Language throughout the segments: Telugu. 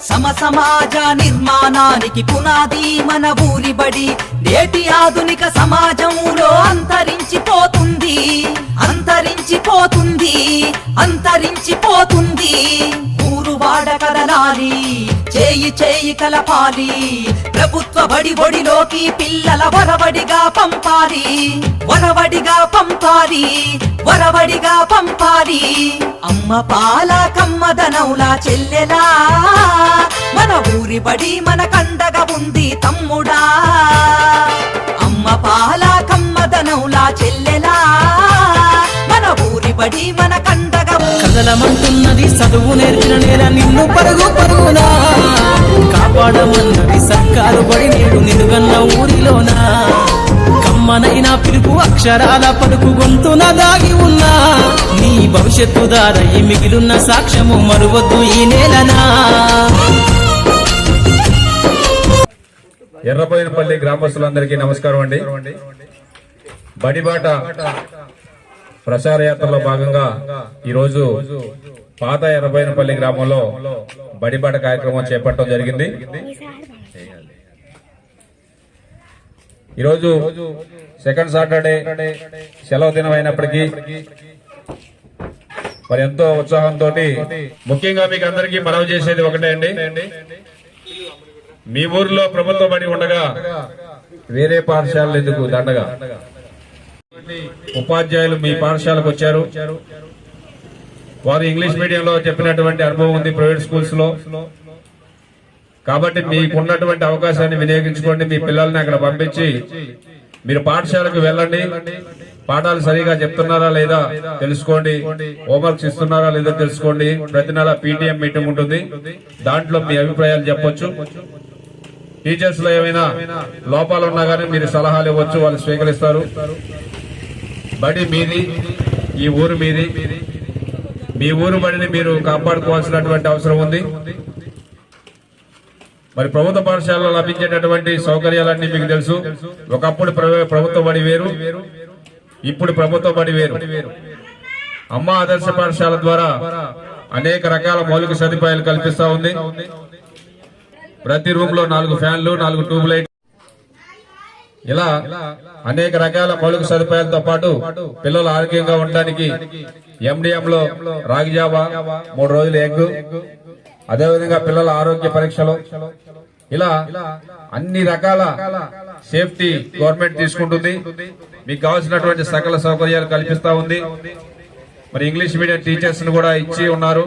సమ సమాజ నిర్మాణానికి పునాది మన ఊరి బడి నేటి ఆధునిక సమాజంలో అంతరించిపో చేయి చేయి కలపాలి. ప్రభుత్వ బడి ఒడిలోకి పిల్లల వరవడిగా పంపాలి. వరవడిగా పంపాలి. వరవడిగా పంపాలి. అమ్మ పాల కమ్మదనౌలా చెల్లెలా. మన ఊరి బడి మన కండగా ఉంది తమ్ముడా. అమ్మ పాల కమ్మదనౌలా చెల్లెలా. మన ఊరి బడి మన కండగా కదలమంటున్నది చదువు నేర్చిన నేల నిన్ను పరుగు పరుగునా. కాపాడమన్నది సర్కారు పడి నేడు నిలుగన్న ఊరిలోనా. కమ్మనైన పిలుపు అక్షరాల పలుకు గొంతున దాగి ఉన్నా. నీ భవిష్యత్తు దారయ్యి మిగిలిన సాక్ష్యము మరువద్దు ఈ నేలనా. ఎర్రబోయినపల్లి గ్రామస్తులందరికీ నమస్కారం అండి. బడిబాట ప్రచార యాత్రలో భాగంగా ఈరోజు పాత ఎర్రబోయినపల్లి గ్రామంలో బడిబాట కార్యక్రమం చేపట్టడం జరిగింది. ఈరోజు సెకండ్ సాటర్డే సెలవు దినం అయినప్పటికీ మరి ఎంతో ఉత్సాహంతో ముఖ్యంగా మీకు అందరికీ మనవి చేసేది ఒకటే అండి. మీ ఊర్లో ప్రభుత్వ బడి ఉండగా వేరే పాఠశాలలు ఎందుకు దండగా? ఉపాధ్యాయులు మీ పాఠశాలకు వచ్చారు. వారు ఇంగ్లీష్ మీడియంలో చెప్పినటువంటి అనుభవం ఉంది ప్రైవేట్ స్కూల్స్లో కాబట్టి మీకున్నటువంటి అవకాశాన్ని వినియోగించుకోండి మీ పిల్లల్ని అక్కడ పంపించి మీరు పాఠశాలకు వెళ్ళండి. పాఠాలు సరిగా చెప్తున్నారా లేదా తెలుసుకోండి. హోంవర్క్స్ ఇస్తున్నారా లేదా తెలుసుకోండి. ప్రతి నెల పీటీఎం మీటింగ్ ఉంటుంది. దాంట్లో మీ అభిప్రాయాలు చెప్పొచ్చు. టీచర్స్లో ఏమైనా లోపాలు ఉన్నా గానీ మీరు సలహాలు ఇవ్వచ్చు వాళ్ళు స్వీకరిస్తారు. బడి మీది ఈ ఊరు మీది మీ ఊరు బడిని మీరు కాపాడుకోవాల్సినటువంటి అవసరం ఉంది. మరి ప్రభుత్వ పాఠశాలలో లభించేటటువంటి సౌకర్యాలన్నీ మీకు తెలుసు. ఒకప్పుడు ప్రభుత్వ బడి వేరు ఇప్పుడు ప్రభుత్వ బడి వేరు. అమ్మ ఆదర్శ పాఠశాల ద్వారా అనేక రకాల మౌలిక సదుపాయాలు కల్పిస్తా ఉంది. ప్రతి రూమ్లో నాలుగు ఫ్యాన్లు నాలుగు ట్యూబ్ లైట్ ఇలా అనేక రకాల మౌలిక సదుపాయాలతో పాటు పిల్లలు ఆరోగ్యంగా ఉండడానికి ఎండిఎం లో రాగిజావా మూడు రోజులు ఎగ్ అదేవిధంగా పిల్లల ఆరోగ్య పరీక్షలు. ఇలా అన్ని రకాల సేఫ్టీ గవర్నమెంట్ తీసుకుంటుంది. మీకు కావాల్సినటువంటి సకల సౌకర్యాలు కల్పిస్తా ఉంది. మరి ఇంగ్లీష్ మీడియం టీచర్స్ను కూడా ఇచ్చి ఉన్నారు.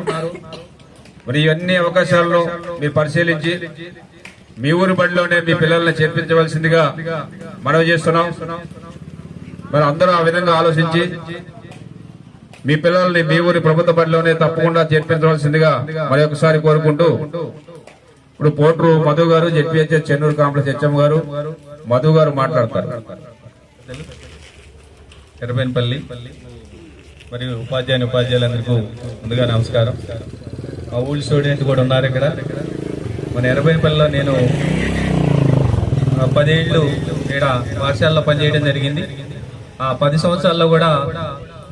మరి ఇవన్నీ అవకాశాలను మీరు పరిశీలించి మీ ఊరి బడిలోనే మీ పిల్లల్ని చేర్పించవలసిందిగా మనవి చేస్తున్నాం. మరి అందరూ ఆ విధంగా ఆలోచించి మీ పిల్లల్ని మీ ఊరి ప్రభుత్వ బడిలోనే తప్పకుండా చేర్పించవలసిందిగా మరి ఒకసారి కోరుకుంటూ ఇప్పుడు పోట్రు మధు గారు జెడ్పీహెచ్ఎస్ చెన్నూరు కాంప్లెక్స్ హెచ్ఎం గారు మధు గారు మాట్లాడతారు. ఎర్రబెన్పల్లి మరియు ఉపాధ్యాయుని ఉపాధ్యాయులందరికీ ముందుగా నమస్కారం. మా ఊళ్ళో స్టూడెంట్ కూడా ఉన్నారు ఇక్కడ. మన ఎర్రబెన్పల్లిలో నేను పదేళ్ళు ఇక్కడ పాఠశాలలో పనిచేయడం జరిగింది. ఆ పది సంవత్సరాల్లో కూడా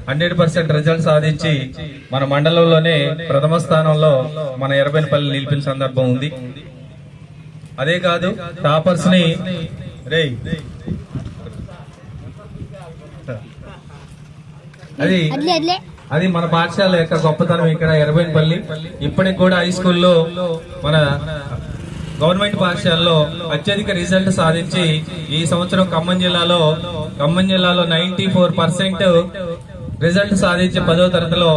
హండ్రెడ్ పర్సెంట్ రిజల్ట్ సాధించి మన మండలంలోనే ప్రథమ స్థానంలో మన ఎర్రబెన్పల్లి నిలిపిన సందర్భం ఉంది. అదే కాదు టాపర్స్ని రేయ్ అది అది మన పాఠశాల యొక్క గొప్పతనం ఇక్కడ ఎర్రబోయినపల్లి ఇప్పటికి కూడా హై స్కూల్లో మన గవర్నమెంట్ పాఠశాలలో అత్యధిక రిజల్ట్ సాధించి ఈ సంవత్సరం ఖమ్మం జిల్లాలో ఖమ్మం జిల్లాలో నైన్టీ ఫోర్ పర్సెంట్ రిజల్ట్ సాధించి పదో తరగతిలో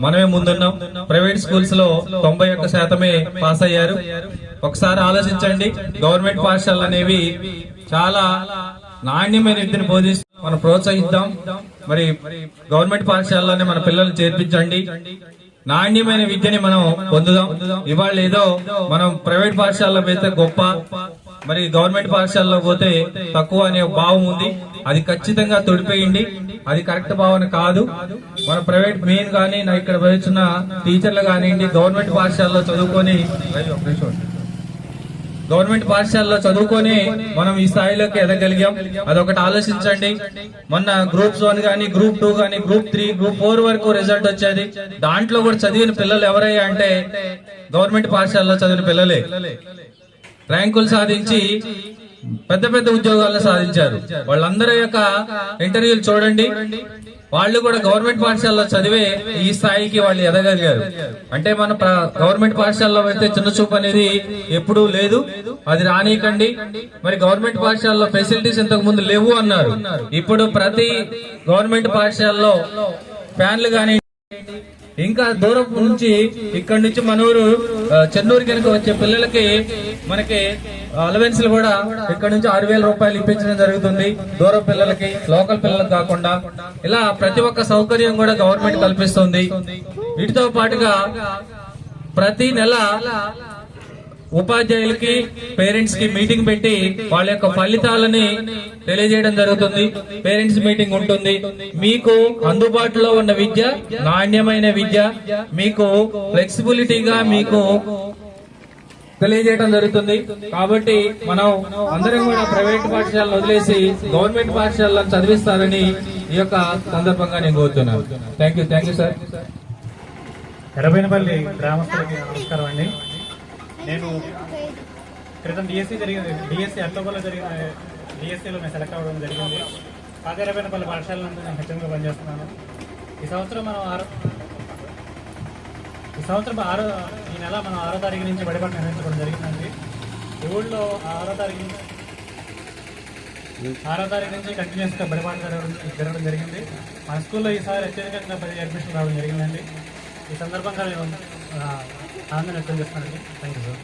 మనమే ముందున్నాం. ప్రైవేట్ స్కూల్స్లో తొంభై ఒక్క శాతమే పాస్ అయ్యారు. ఒకసారి ఆలోచించండి గవర్నమెంట్ పాఠశాలలు అనేవి చాలా నాణ్యమైన విద్యను బోధిస్తూ మనం ప్రోత్సహిద్దాం. మరి గవర్నమెంట్ పాఠశాలలోనే మన పిల్లల్ని చేర్పించండి. నాణ్యమైన విద్యని మనం పొందుదాం. ఇవాళ ఏదో మనం ప్రైవేట్ పాఠశాలలో పోతే గొప్ప మరి గవర్నమెంట్ పాఠశాలలో పోతే తక్కువ అనే భావం ఉంది. అది ఖచ్చితంగా తొడిపేయండి. అది కరెక్ట్ భావన కాదు. మన ప్రైవేట్ మెయిన్ కానీ ఇక్కడ వచ్చిన టీచర్లు కానివ్వండి గవర్నమెంట్ పాఠశాలలో చదువుకొని గవర్నమెంట్ పాఠశాలలో చదువుకొని మనం ఈ స్థాయిలోకి ఎదగలిగాం. అదొకటి ఆలోచించండి. మొన్న గ్రూప్స్ వన్ కానీ గ్రూప్ టూ కానీ గ్రూప్ త్రీ గ్రూప్ ఫోర్ వరకు రిజల్ట్ వచ్చేది. దాంట్లో కూడా చదివిన పిల్లలు ఎవరయ్యా అంటే గవర్నమెంట్ పాఠశాలలో చదివిన పిల్లలే. ర్యాంకులు సాధించి పెద్ద పెద్ద ఉద్యోగాలను సాధించారు. వాళ్ళందరి యొక్క ఇంటర్వ్యూలు చూడండి. వాళ్ళు కూడా గవర్నమెంట్ పాఠశాలలో చదివే ఈ స్థాయికి వాళ్ళు ఎదగలిగారు. అంటే మన గవర్నమెంట్ పాఠశాలలో అయితే చిన్న చూపు అనేది ఎప్పుడూ లేదు. అది రానీకండి మరి గవర్నమెంట్ పాఠశాలలో ఫెసిలిటీస్ ఇంతకు ముందు లేవు అన్నారు. ఇప్పుడు ప్రతి గవర్నమెంట్ పాఠశాలలో ఫ్యాన్లు కానీ ఇంకా దూరం నుంచి ఇక్కడ నుంచి మన ఊరు చెన్నూరు కనుక వచ్చే పిల్లలకి మనకి అలవెన్స్ కూడా ఇక్కడ నుంచి ఆరు వేల రూపాయలు ఇప్పించడం జరుగుతుంది. దూర పిల్లలకి లోకల్ పిల్లలకు కాకుండా. ఇలా ప్రతి ఒక్క సౌకర్యం కూడా గవర్నమెంట్ కల్పిస్తుంది. వీటితో పాటుగా ప్రతి నెల ఉపాధ్యాయులకి పేరెంట్స్కి మీటింగ్ పెట్టి వాళ్ళ యొక్క ఫలితాలని తెలియజేయడం జరుగుతుంది. పేరెంట్స్ మీటింగ్ ఉంటుంది. మీకు అందుబాటులో ఉన్న విద్య నాణ్యమైన విద్య మీకు ఫ్లెక్సిబిలిటీగా మీకు తెలియజేయడం జరుగుతుంది. కాబట్టి మనం అందరం కూడా ప్రైవేట్ పాఠశాలను వదిలేసి గవర్నమెంట్ పాఠశాలను చదివిస్తారని ఈ యొక్క సందర్భంగా నేను కోరుతున్నాను. Thank you thank you sir Errabainapalli గ్రామస్తులకి నమస్కారం అండి. నేను క్రితం డిఎస్సి జరిగింది డిఎస్సి అక్టోబర్లో జరిగిన డిఎస్సిలో నేను సెలెక్ట్ అవ్వడం జరిగింది. పాత ఎర్రబైనపల్లి పాఠశాల నుండి నేను హెచ్ఎంగా పనిచేస్తున్నాను. ఈ సంవత్సరం మనం ఆరో ఈ సంవత్సరం ఆరో నెల మనం ఆరో తారీఖు నుంచి బడిపాటు నిర్వహించడం జరిగిందండి. ఈ ఊళ్ళో ఆరో తారీఖు ఆరో తారీఖు నుంచి కంటిన్యూస్గా బడిపాటు జరగడం జరగడం జరిగింది. మా స్కూల్లో ఈసారి అత్యధికంగా పది అడ్మిషన్ రావడం జరిగిందండి. ఈ సందర్భంగా నేను ఆనందం వ్యక్తం చేస్తానండి థ్యాంక్ యూ సార్.